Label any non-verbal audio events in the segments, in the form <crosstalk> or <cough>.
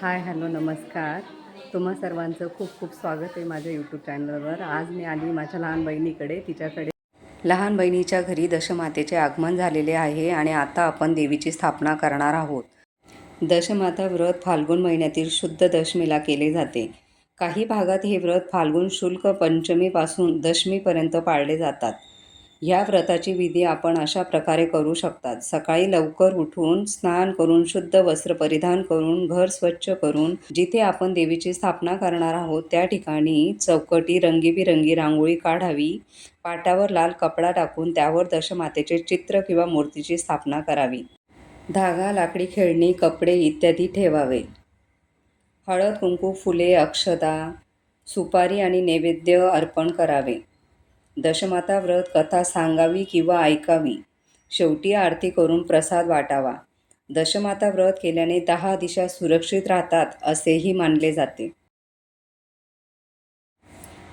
Hi hello नमस्कार. तुम्हा सर्वांचं खूप खूप स्वागत आहे माझ्या यूट्यूब चॅनलवर आज मी आली माझ्या लहान बहिणीकडे. तिच्याकडे लहान बहिणीच्या घरी दशमातेचे आगमन झालेले आहे आणि आता आपण देवीची स्थापना करणार आहोत. दशमाता व्रत फाल्गुन महिन्यातील शुद्ध दशमीला केले जाते. काही भागात हे व्रत फाल्गुन शुल्क पंचमीपासून दशमीपर्यंत पाळले जातात. ह्या व्रताची विधी आपण अशा प्रकारे करू शकतात. सकाळी लवकर उठून स्नान करून शुद्ध वस्त्र परिधान करून घर स्वच्छ करून जिथे आपण देवीची स्थापना करणार आहोत त्या ठिकाणी चौकटी रंगीबिरंगी रांगोळी काढावी. पाटावर लाल कपडा टाकून त्यावर दशमातेचे चित्र किंवा मूर्तीची स्थापना करावी. धागा लाकडी खेळणी कपडे इत्यादी ठेवावे. हळद कुंकू फुले अक्षदा सुपारी आणि नैवेद्य अर्पण करावे. दशमाता व्रत कथा सांगावी किंवा ऐकावी. शेवटी आरती करून प्रसाद वाटावा. दशमाता व्रत केल्याने दहा दिशा सुरक्षित राहतात असेही मानले जाते.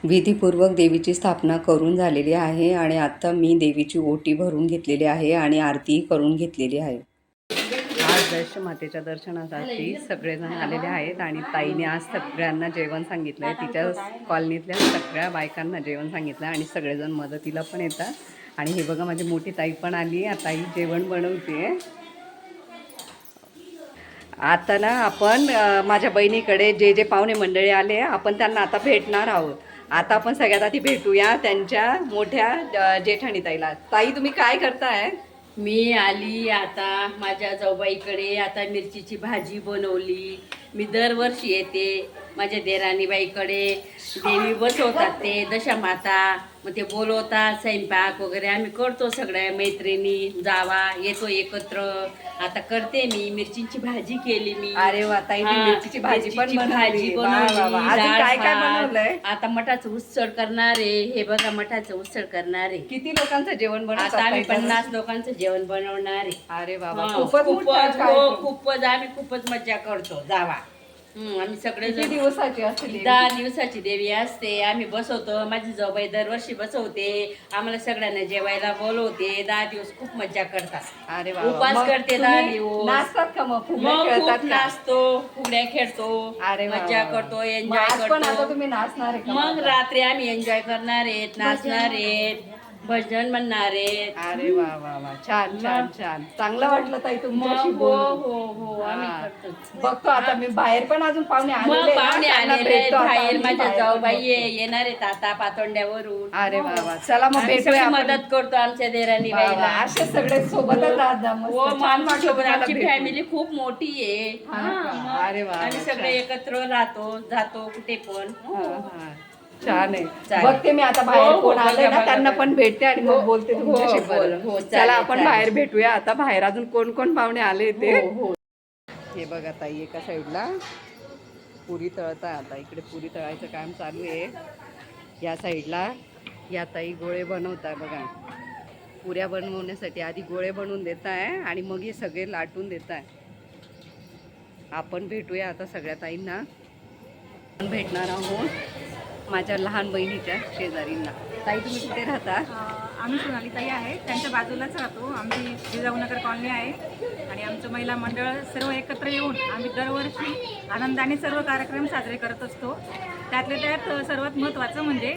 विधीपूर्वक देवीची स्थापना करून झालेली आहे आणि आत्ता मी देवीची ओटी भरून घेतलेली आहे आणि आरतीही करून घेतलेली आहे. आदर्श मातेच्या दर्शनासाठी सगळेजण आलेले आहेत आणि ताईने आज सगळ्यांना जेवण सांगितलं आहे तिच्या कॉलनीतल्या सगळ्या बायकांना जेवण सांगितलं आहे आणि सगळेजण मदतीला पण येतात. आणि हे बघा माझी मोठी ताई पण आली आता ताई जेवण बनवते आता ना आपण माझ्या बहिणीकडे जे जे पाहुणे मंडळी आले आपण त्यांना आता भेटणार आहोत. आता आपण सगळ्यात आधी भेटूया त्यांच्या मोठ्या जेठाणी ताईला. ताई तुम्ही काय करताय? मी आली आता माझ्या जाऊबाईकडे. आता मिरचीची भाजी बनवली. मी दरवर्षी येते माझ्या देराणीबाईकडे. देवी बसवतात ते दशा माता. मग ते बोलवतात स्वयंपाक वगैरे. आम्ही करतो सगळ्या मैत्रिणी जावा येतो एकत्र. आता करते मी. मिरचीची भाजी केली मी. अरे वा ताई हा, मिरचीची भाजी पण मिरचीची बनवली. भाजी वा, वा, वा. बनवली अजून डाळ काय काय भात. बनवलंय? आता मठाचं उसळ करणार आहे. हे बघा मठाचं उसळ करणार आहे. किती लोकांचं जेवण बनवतात आता आम्ही ताई? पन्नास लोकांचं जेवण बनवणार आहे. अरे बाबा हा, खूपच मोठा खूपच हो, कार्यक्रम. खूपच. आम्ही खूपच मज्जा करतो. जावा. आम्ही सगळे किती दिवसाची? दहा दिवसाची देवी असते आम्ही बसवतो माझी जाऊबाई दरवर्षी बसवते आम्हाला सगळ्यांना जेवायला बोलवते दहा दिवस खूप मज्जा करतात अरे वा उपास करते दहा दिवस. नाचतात का मग फुगड्या मग खेळतात खूप का? नाचतो फुगड्या खेळतो अरे वा, मज्जा वा, वा. करतो मग एन्जॉय आज पण आता करतो तुम्ही नाचणार आहे का मग मग? रात्री आम्ही एन्जॉय करणार आहेत नाचणार आहेत भजन म्हणणार. अरे वा वा वा. छान छान छान. चांगलं वाटलं ताई तुमच्याशी हो बोलून. हो हो. आम्ही हा. करतोच. बघतो आता मी बाहेर पण अजून पाहुणे मग पाहुणे त्यांना आलेले आहेत. भेटतो आता बाहेर आम्ही माझ्या बाहेर जाऊबाई पण ये- येणार आहेत आता पातोंड्यावरून. अरे वा वा. चला मग आम्ही भेटूया आपण. मदत करतो आमच्या देराणी वा वा, बाईला. असे सगळे सोबतच राहत जा मस्त. हो छान वाटलं तुम्हाला आमची भेटून. फॅमिली खूप मोठी आहे. हा हा? मग अरे वा, आम्ही वा, सगळे एकत्र राहतो जातो कुठे पण. हा, हा. छान आहे. चालेल. बघते मी आता बाहेर हो, हो, कोण आले बघा, ना बघा, त्यांना बघा. पण भेटते आणि मग हो, बोलते हो, तुमच्याशी परत. चला आपण चालेल. बाहेर भेटूया. आता बाहेर अजून कोण कोण पाहुणे आले ते हो हो. हे बघा ताई एका साईडला पुरी तळत आहे आता. इकडे पुरी तळायचं काम चालू आहे. या साईडला या ताई गोळे बनवत आहे बघा. पुऱ्या बनवण्यासाठी आधी गोळे बनवून देत आहे आणि मग हे सगळे लाटून देत आहे आपण भेटूया आता सगळ्या ताईंना. आपण भेटणार आहोत. माझ्या लहान बहिणीच्या शेजारींना. ताई तुम्ही कुठे राहता? आम्ही सोनाली ताई आहे. त्यांच्या बाजूलाच राहतो. आमची जिजाऊनगर कॉलनी आहे. आणि आमचं महिला मंडळ सर्व एकत्र येऊन आम्ही दरवर्षी आनंदाने सर्व कार्यक्रम साजरे करत असतो. त्यातल्या त्यात सर्वात महत्त्वाचं म्हणजे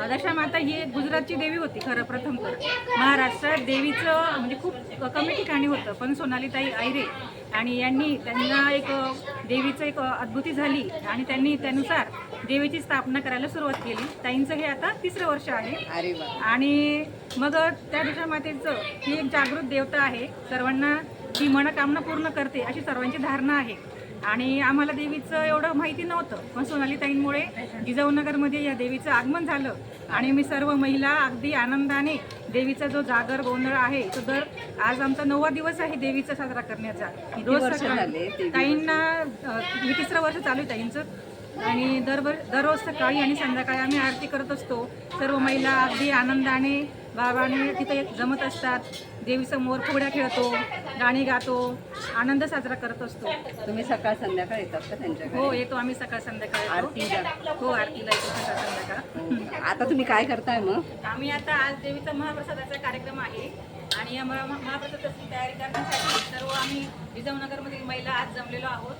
अ, दशामाता ही एक गुजरातची देवी होती खरं प्रथम तर. महाराष्ट्रात देवीचं म्हणजे खूप कमी ठिकाणी होतं पण सोनालीताई आयरे आणि यांनी त्यांना एक देवीचं एक अद्भुती झाली आणि त्यांनी त्यानुसार देवीची स्थापना करायला सुरुवात केली. ताईंचं हे आता तिसरं वर्ष आहे. आणि मग त्या दशामातेचं ही एक जागृत देवता आहे. सर्वांना ती मनोकामना पूर्ण करते अशी सर्वांची धारणा आहे. आणि आम्हाला देवीचं एवढं माहिती नव्हतं. पण सोनाली ताईंमुळे जिजाऊनगरमध्ये या देवीचं आगमन झालं. आणि मी सर्व महिला अगदी आनंदाने देवीचा जो जागर गोंधळ आहे तो दर आज आमचा नववा दिवस आहे देवीचा साजरा करण्याचा. देवी ताईंना हे तिसरं वर्ष चालू आहे ताईंचं. आणि दरवर दररोज सकाळी आणि संध्याकाळी आम्ही आरती करत असतो. सर्व महिला अगदी आनंदाने बाबाने तिथे जमत असतात. देवीसमोर फुगड्या खेळतो गाणी गातो आनंद साजरा करत असतो. तुम्ही सकाळ संध्याकाळ येतात का त्यांच्याकडे? हो येतो आम्ही सकाळ संध्याकाळ येतो. आरतीला हो आरतीला येतो सकाळ संध्याकाळ. आता तुम्ही काय करताय मग? आम्ही आता आज देवीचा महाप्रसादाचा कार्यक्रम आहे आणि या महा- महाप्रसादाची तयारी करण्यासाठी सर्व आम्ही जिजाऊनगरमधील महिला आज जमलेलो आहोत.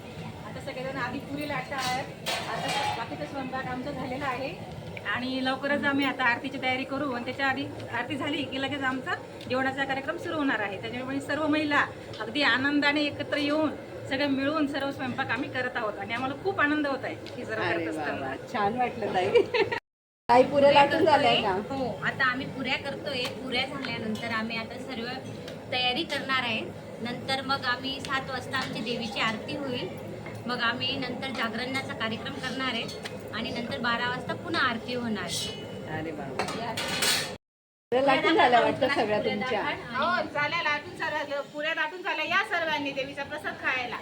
आता सगळेजण आधी पुरी लाटत आहेत आता बाकीचा स्वयंपाक आमचा झालेला आहे. आणि लवकरच आम्ही आता आरतीची तयारी करू आणि त्याच्या आधी आरती झाली की लगेच आमचा जेवणाचा कार्यक्रम सुरू होणार आहे. त्याच्यामुळे सर्व महिला अगदी आनंदाने एकत्र येऊन सगळे मिळून सर्व स्वयंपाक आम्ही करत आहोत आणि आम्हाला खूप आनंद होत आहे हे सर्व अरे करत असताना. छान वाटलं ताई. ताई पुऱ्या लाटून झालंय का? हो आता आम्ही पुऱ्या करतोय. पुऱ्या झाल्यानंतर आम्ही आता सर्व तयारी करणार आहे. नंतर मग आम्ही सात वाजता आमची देवीची आरती होईल. मग आम्ही नंतर जागरणाचा कार्यक्रम करणार आहे. आणि नंतर बारा वाजता पुन्हा आरती होणार. अरे बाबा पुऱ्या लाटून झाल्या वाटतं सगळ्या तुमच्या. हो झाल्या लाटून झाल्या पुऱ्या लाटून झाल्या या सर्वांनी देवीचा प्रसाद खायला.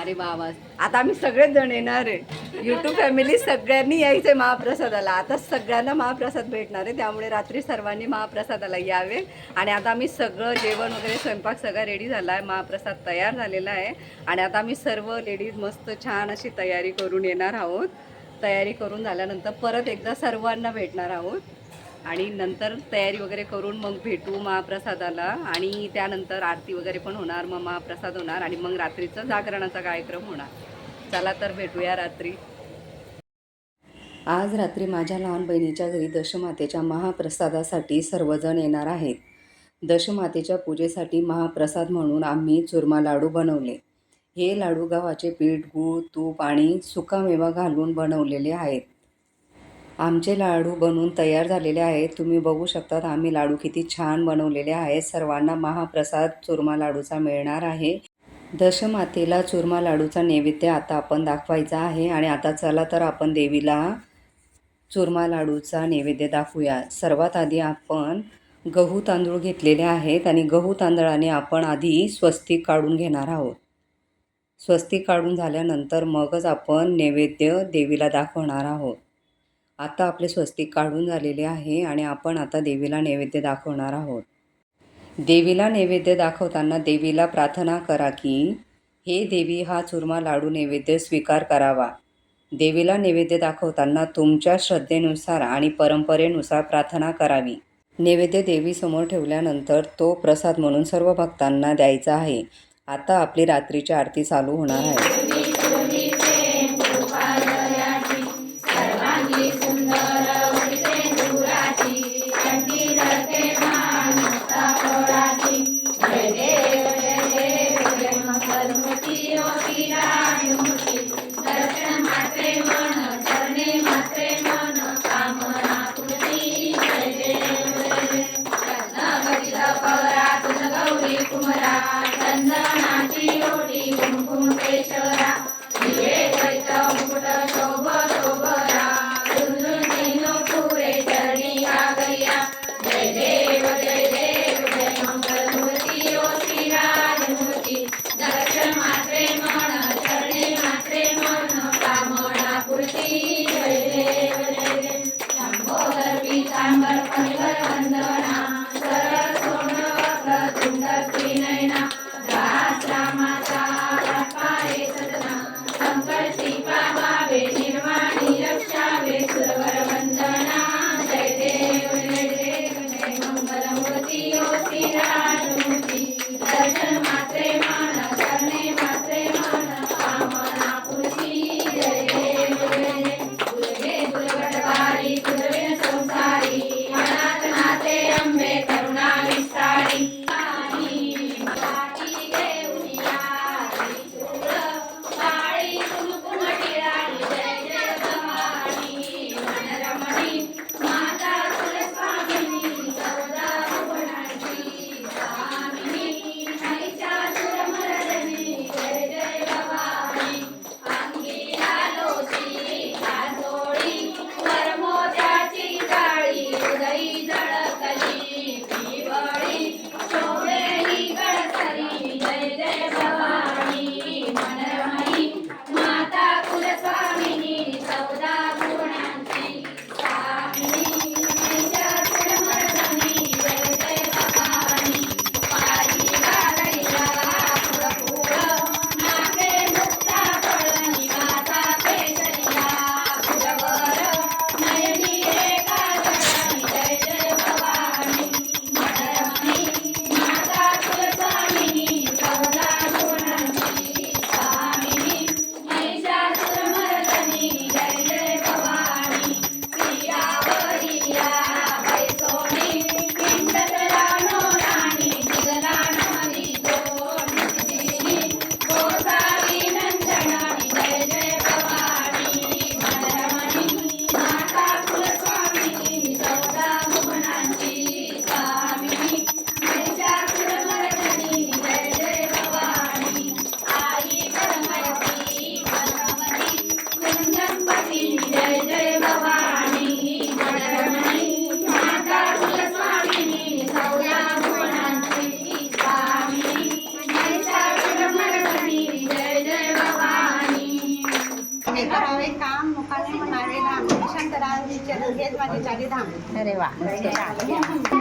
अरे बाबा आता आम्ही सगळेच जण येणार आहे. युट्यूब फॅमिली सगळ्यांनी यायचंय महाप्रसादाला. आता सगळ्यांना महाप्रसाद भेटणार आहे. त्यामुळे रात्री सर्वांनी महाप्रसादाला यावे. आणि आता आम्ही सगळं जेवण वगैरे स्वयंपाक सगळा रेडी झाला आहे महाप्रसाद तयार झालेला आहे. आणि आता आम्ही सर्व लेडीज मस्त छान अशी तयारी करून येणार आहोत. तयारी करून झाल्यानंतर परत एकदा सर्वांना भेटणार आहोत. आणि नंतर तयारी वगैरे करून मग भेटू महाप्रसादाला. आणि त्यानंतर आरती वगैरे पण होणार मग महाप्रसाद होणार आणि मग रात्रीचं जागरणाचा कार्यक्रम होणार. चला तर भेटूया रात्री. आज रात्री माझ्या लहान बहिणीच्या घरी दशमातेच्या महाप्रसादासाठी सर्वजण येणार आहेत. दशमातेच्या पूजेसाठी महाप्रसाद म्हणून आम्ही चुरमा लाडू बनवले. हे लाडू गव्हाचे पीठ गूळ तूप आणि सुकामेवा घालून बनवलेले आहेत. आमचे लाडू बनवून तयार झालेले आहेत. तुम्ही बघू शकतात आम्ही लाडू किती छान बनवलेले आहेत. सर्वांना महाप्रसाद चुरमा लाडूचा मिळणार आहे. दशमातेला चुरमा लाडूचा नैवेद्य आता आपण दाखवायचा आहे आणि आता चला तर आपण देवीला चुरमा लाडूचा नैवेद्य दाखवूया. सर्वात आधी आपण गहू तांदूळ घेतलेले आहेत आणि गहू तांदळाने आपण आधी स्वस्तिक काढून घेणार आहोत. स्वस्तिक काढून झाल्यानंतर मगच आपण नैवेद्य देवीला दाखवणार आहोत. आता आपले स्वस्तिक काढून झालेले आहे आणि आपण आता देवीला नैवेद्य दाखवणार आहोत. देवीला नैवेद्य दाखवताना देवीला प्रार्थना करा की हे देवी हा चुरमा लाडू नैवेद्य स्वीकार करावा देवीला नैवेद्य दाखवताना तुमच्या श्रद्धेनुसार आणि परंपरेनुसार प्रार्थना करावी. नैवेद्य देवीसमोर ठेवल्यानंतर तो प्रसाद म्हणून सर्व भक्तांना द्यायचा आहे. आता आपली रात्रीची आरती चालू होणार आहे. काम मुखाने म्हणावे चरण हेच माझे चारी धाम. अरे वा.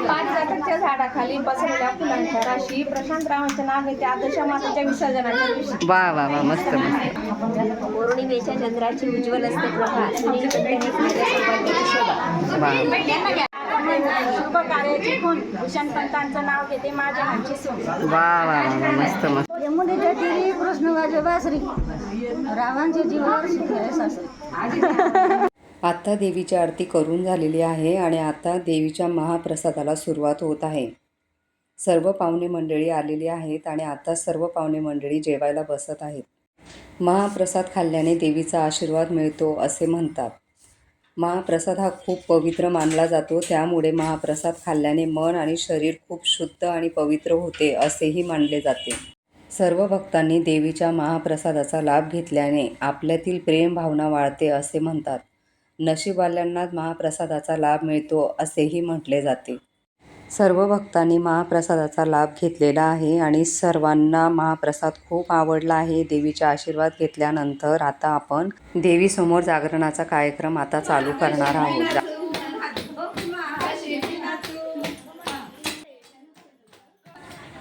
पाच जाताच्या झाडाखाली पसरलेल्या फुलांच्या राशी प्रशांत रावांचं नाव घेते आदर्श माताच्या विसर्जनाच्या दिवशी. वा वा वा मस्त मस्त. पौर्णिमेच्या चंद्राची उज्ज्वल असते प्रभा सुनील शोभा वा. शुभ कार्याची खून भूषण पंतांचं नाव घेते माझ्या हातची सून. वा वा वा वा मस्त. मस्त यमुनेच्या तिरी कृष्ण वाजे बासरी रावांची जीवावर सासरी. <laughs> आता देवीची आरती करून झालेली आहे आणि आता देवीच्या महाप्रसादाला सुरुवात होत आहे. सर्व पाहुणे मंडळी आलेली आहेत आणि आता सर्व पाहुणे मंडळी जेवायला बसत आहेत. महाप्रसाद खाल्ल्याने देवीचा आशीर्वाद मिळतो असे म्हणतात. महाप्रसाद हा खूप पवित्र मानला जातो त्यामुळे महाप्रसाद खाल्ल्याने मन आणि शरीर खूप शुद्ध आणि पवित्र होते असेही मानले जाते. सर्व भक्तांनी देवीच्या महाप्रसादाचा लाभ घेतल्याने आपल्यातील प्रेम भावना वाढते असे म्हणतात. नशीबवाल्यांनाच महाप्रसादाचा लाभ मिळतो असेही म्हटले जाते. सर्व भक्तांनी महाप्रसादाचा लाभ घेतलेला आहे आणि सर्वांना महाप्रसाद खूप आवडला आहे. देवीचा आशीर्वाद घेतल्यानंतर आता आपण देवीसमोर जागरणाचा कार्यक्रम आता चालू करणार आहोत.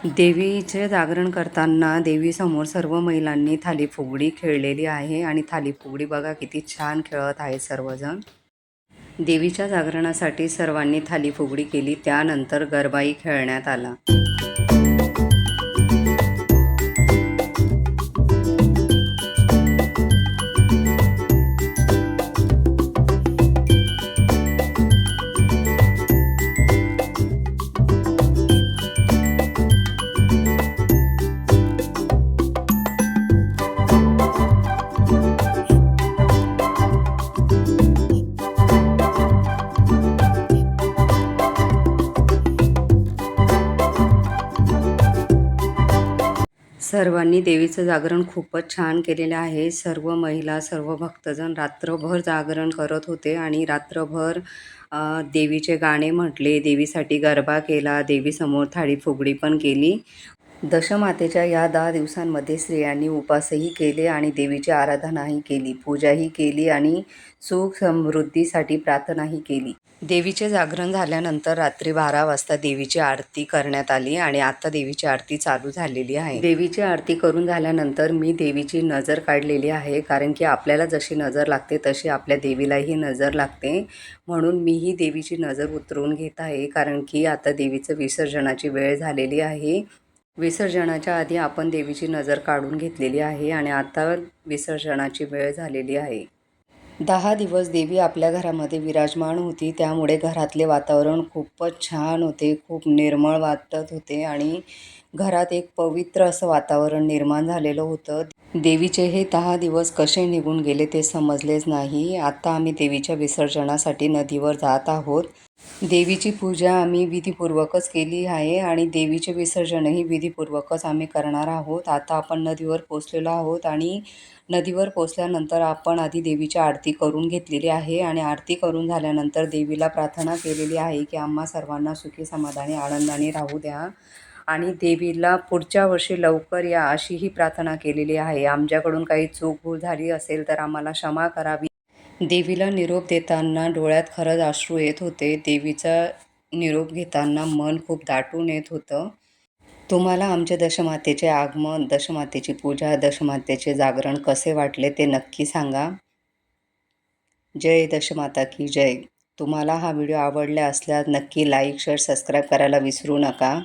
देवीचे जागरण करताना देवीसमोर सर्व महिलांनी थाली फुगडी खेळलेली आहे आणि थाली फुगडी बघा किती छान खेळत आहेत सर्वजण. देवीच्या जागरणासाठी सर्वांनी थाली फुगडी केली त्यानंतर गरबाई खेळण्यात आला. सर्वांनी देवीचं जागरण खूपच छान केलेलं आहे. सर्व महिला सर्व भक्तजण रात्रभर जागरण करत होते आणि रात्रभर देवीचे गाणे म्हटले देवीसाठी गरबा केला देवीसमोर थाळी फुगडी पण केली. दशमातेच्या या दहा दिवसांमध्ये स्त्रियांनी उपासही केले आणि देवीची आराधनाही केली पूजाही केली आणि सुख समृद्धीसाठी प्रार्थनाही केली. देवीचे जागरण झाल्यानंतर रात्री बारा वाजता देवीची आरती करण्यात आली आणि आता देवीची आरती चालू झालेली आहे. देवीची आरती करून झाल्यानंतर मी देवीची नजर काढलेली आहे कारण की आपल्याला जशी नजर लागते तशी आपल्या देवीलाही नजर लागते. म्हणून मीही देवीची नजर उतरवून घेत आहे कारण की आता देवीचं विसर्जनाची वेळ झालेली आहे. विसर्जनाच्या आधी आपण देवीची नजर काढून घेतलेली आहे आणि आता विसर्जनाची वेळ झालेली आहे. दहा दिवस देवी आपल्या घरामध्ये विराजमान होती त्यामुळे घरातले वातावरण खूपच छान होते खूप निर्मळ वाटत होते आणि घरात एक पवित्र असं वातावरण निर्माण झालेलं होतं. देवीचे हे दहा दिवस कसे निघून गेले ते समजलेच नाही. आत्ता आम्ही देवीच्या विसर्जनासाठी नदीवर जात आहोत. देवीची पूजा आम्ही विधीपूर्वकच केली आहे आणि देवीचे विसर्जनही विधीपूर्वकच आम्ही करणार आहोत. आता आपण नदीवर पोचलेलो आहोत आणि नदीवर पोचल्यानंतर आपण आधी देवीची आरती करून घेतलेली आहे आणि आरती करून झाल्यानंतर देवीला प्रार्थना केलेली आहे की आम्हा सर्वांना सुखी समाधानी आनंदाने राहू द्या. आणि देवीला पुढच्या वर्षी लवकर या अशी ही प्रार्थना केलेली आहे. आमच्याकडून काही चूक भूल झाली असेल तर आम्हाला क्षमा करावी. देवीला निरोप देताना डोळ्यात खरंच अश्रू येत होते. देवीचा निरोप घेताना मन खूप दाटून येत होतं. तुम्हाला आमच्या दशमातेचे आगमन दशमातेची पूजा दशमातेचे जागरण कसे वाटले ते नक्की सांगा. जय दशमाता की जय. तुम्हाला हा व्हिडिओ आवडला असल्यास नक्की लाईक शेअर सबस्क्राईब करायला विसरू नका.